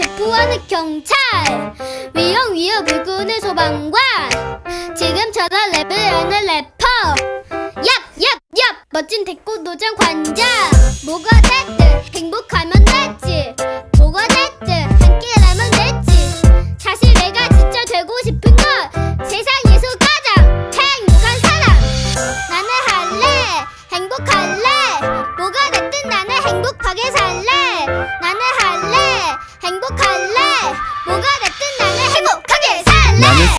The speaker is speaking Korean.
체포하는 경찰. 위험 위험 그군의 소방관. 지금처럼 랩을 하는 래퍼. 얍얍얍. 멋진 대구 노장 관장. 뭐가 মানুষ